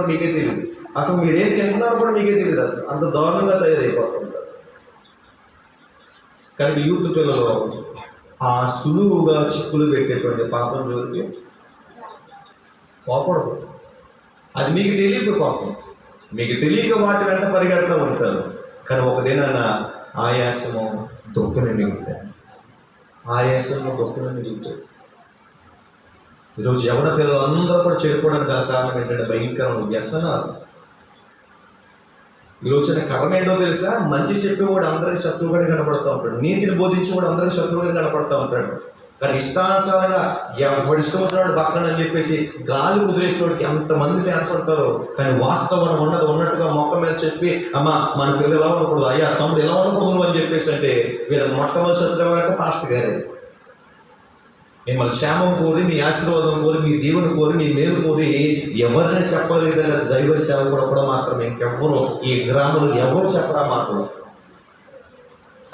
మీకే తెలియదు అసలు మీరేం తింటున్నారో కూడా మీకే తెలియదు అసలు. అంత దారుణంగా తయారైపోతుంటారు కానీ యూత్ పిల్లలు ఆ సులువుగా చిక్కులు పెట్టేటువంటి పాపం జోలికి పోకూడదు. అది మీకు తెలియదు పాపం. మీకు తెలియక వాటి వెంట పరిగెడతా ఉంటారు. కానీ ఒక దినాన ఆయాసము దుఃఖమే మిగులుతాయి. ఆయాసము దుఃఖమే మిగులుతాయి. ఈరోజు యవన పిల్లలు అందరూ కూడా చెడిపోవడానికి గల కారణం ఏంటంటే భయంకరమైన వ్యసనాలు. ఈ రోజున కర్మ ఏంటో తెలుసా? మంచి చెప్పేవాడు అందరికి శత్రువుగా కనపడతా ఉంటాడు. నీతిని బోధించేవాడు అందరికి శత్రువుగా కనపడతా ఉంటాడు. కానీ ఇష్టానుసారంగా ఎవడు ఇష్టం వచ్చినాడు పక్కన అని చెప్పేసి గాలి కుదిరేసినోడికి ఎంతమంది ఫ్యాన్స్ ఉంటారు కానీ వాస్తవం ఉన్నది ఉన్నట్టుగా మొక్క మీద చెప్పి అమ్మ మన పిల్లలు ఎలా ఉండకూడదు? అయ్యా తమ్ముడు ఎలా ఉండకూడదు? అని చెప్పేసి అంటే వీళ్ళ మొట్టమొదటి శత్రువు అంటే పాస్టర్ గారు. మిమ్మల్ని క్షేమం కోరి మీ ఆశీర్వాదం కోరి మీ దీవెన కోరి మీ మేలు కోరి ఎవరిని చెప్పలేదన్న దైవ సేవకుడు కూడా మాత్రం ఇంకెవ్వరు ఈ గ్రామంలో ఎవరు చెప్పరా మాత్రం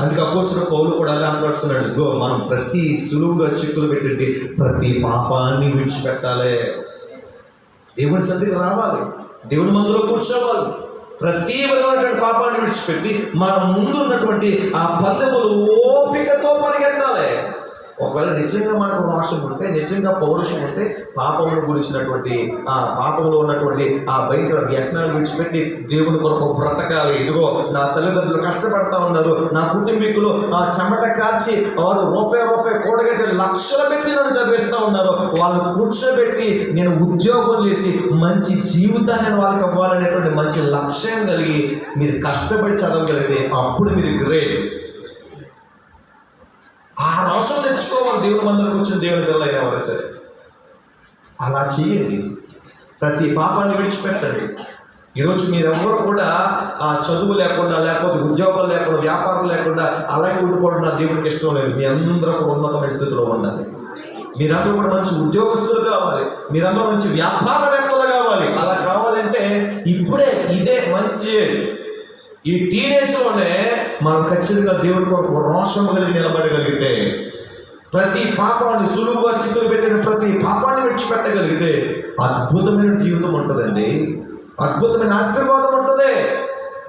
అందుకే అపోసిన పౌలు కూడా అలా మాట్లాడుతున్నాడు. ఇదిగో మనం ప్రతి సులువుగా చిక్కులు పెట్టింది ప్రతి పాపాన్ని విడిచిపెట్టాలి. దేవుని సన్నిధికి రావాలి. దేవుని మందులో కూర్చోవాలి. ప్రతి విధమైనటువంటి పాపాన్ని విడిచిపెట్టి మన ముందు ఉన్నటువంటి ఆ పందెములు ఒకవేళ నిజంగా మనకు రోషం ఉంటే నిజంగా పౌరుషం ఉంటే పాపమును గురించినటువంటి ఆ పాపంలో ఉన్నటువంటి ఆ భయంకర వ్యసనాలు విడిచిపెట్టి దేవుని కొరకు బ్రతకాలి. ఇదిగో నా తల్లిదండ్రులు కష్టపడతా ఉన్నారు. నా కుటుంబీకులు ఆ చెమట కాల్చి వారు రూపాయి రూపాయి కూడగట్టి లక్షల పెట్టి నన్ను చదివిస్తూ ఉన్నారు. వాళ్ళు కూర్చోబెట్టి నేను ఉద్యోగం చేసి మంచి జీవితాన్ని వాళ్ళకి అవ్వాలనేటువంటి మంచి లక్ష్యం కలిగి మీరు కష్టపడి చదవగలిగితే అప్పుడు మీరు గ్రేట్. ఆ రోషం తెచ్చుకోవాలి దేవుడు మందిరకు వచ్చిన దేవుని పిల్ల అయినా సరే. అలా చేయండి. ప్రతి పాపాన్ని విడిచిపెట్టండి. ఈరోజు మీరెవ్వరు కూడా ఆ చదువు లేకుండా లేకపోతే ఉద్యోగం లేకుండా వ్యాపారం లేకుండా అలాగే ఉండిపోవడం నా దేవుడికి ఇష్టం లేదు. మీ అందరూ ఉన్నతమైన స్థితిలో ఉండాలి. మీరందరూ కూడా మంచి ఉద్యోగస్తులు కావాలి. మీరందరూ మంచి వ్యాపారవేత్తలు కావాలి. అలా కావాలంటే ఇప్పుడే ఇదే మంచి ఈ టీనేజ్లోనే మనం ఖచ్చితంగా దేవుడి కొరకు రోషం కలిగి నిలబడగలిగితే ప్రతి పాపాన్ని సులువుగా చిక్కులు పెట్టిన ప్రతి పాపాన్ని విడిచిపెట్టగలిగితే అద్భుతమైన జీవితం ఉంటుందండి. అద్భుతమైన ఆశీర్వాదం ఉంటుంది.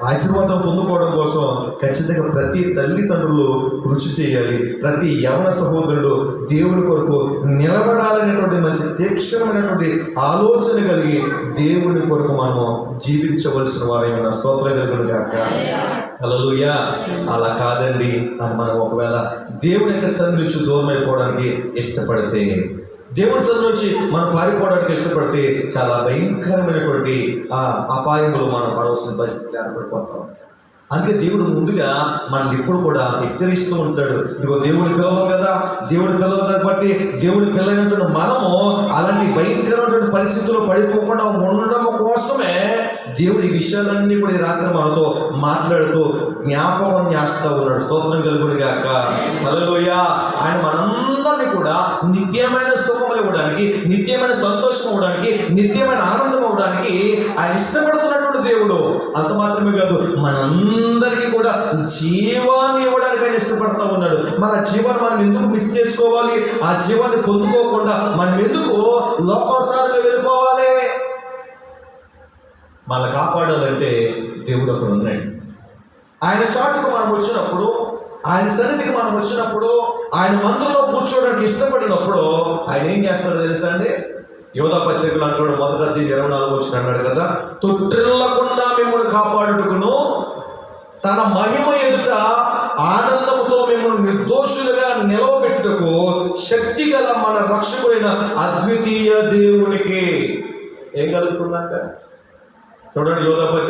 ఆశీర్వాదం పొందుకోవడం కోసం ఖచ్చితంగా ప్రతి తల్లిదండ్రులు కృషి చేయాలి. ప్రతి యవన సహోదరుడు దేవుని కొరకు నిలబడాలనేటువంటి మంచి తీక్షణమైనటువంటి ఆలోచన కలిగి దేవుని కొరకు మనము జీవించవలసిన వారైన స్తోత్రం కలుగును కాక హల్లెలూయా. అలా కాదండి అని మనం ఒకవేళ దేవుని యొక్క సన్నిధి నుంచి దూరం అయిపోవడానికి ఇష్టపడితే దేవుని సన్నిధి నుంచి మనం పారిపోవడానికి ఇష్టపడితే చాలా భయంకరమైనటువంటి ఆ అపాయంలో మనం పడవలసిన పరిస్థితి ఏర్పడిపోతాం. అందుకే దేవుడు ముందుగా మనల్ని ఎప్పుడు కూడా హెచ్చరిస్తూ ఉంటాడు. ఇదిగో దేవుడి పిల్లలు కదా దేవుడి పిల్లలు కాబట్టి దేవుడి పిల్లలైనటువంటి మనము అలాంటి భయంకరమైన పరిస్థితుల్లో పడిపోకుండా ఉండడం కోసమే దేవుడి ఈ విషయాలన్నీ కూడా ఈ రాత్రి మనతో మాట్లాడుతూ జ్ఞాపకం చేస్తూ ఉన్నాడు. స్తోత్రం కలుగుడు గాక. హల్లెలూయా. ఆయన మనందరినీ కూడా నిత్యమైన సుఖం ఇవ్వడానికి నిత్యమైన సంతోషం ఇవ్వడానికి నిత్యమైన ఆనందం ఇవ్వడానికి ఆయన ఇష్టపడుతున్నటువంటి దేవుడు. అంత మాత్రమే కాదు మనందరికీ కూడా జీవాన్ని ఇవ్వడానికి ఆయన ఉన్నాడు. మన జీవాన్ని మనం ఎందుకు మిస్ చేసుకోవాలి? ఆ జీవాన్ని పొందుకోకుండా మనం ఎందుకు లోకోసారిగా వెళ్ళిపోవాలి? మన కాపాడాలంటే దేవుడు అక్కడ ఉన్నాడు. ఆయన చాటుకు మనం వచ్చినప్పుడు ఆయన సన్నిధికి మనం వచ్చినప్పుడు ఆయన మందులో కూర్చోవడానికి ఇష్టపడినప్పుడు ఆయన ఏం చేస్తాడో తెలుసా అండి? యువత పత్రికలు అంటాడు మొదట అధ్యాయం ఇరవై నాలుగు వచ్చిన అన్నాడు కదా తొట్టిల్లకుండా మిమ్మల్ని కాపాడుకును తన మహిమ ఎదుట ఆనందంతో మిమ్మల్ని నిర్దోషులుగా నిలవబెట్టుటకు శక్తి గల మన రక్షకుడైన అద్వితీయ దేవునికి. ఏం కలుగుతుందంట? చూడండి యోధపతి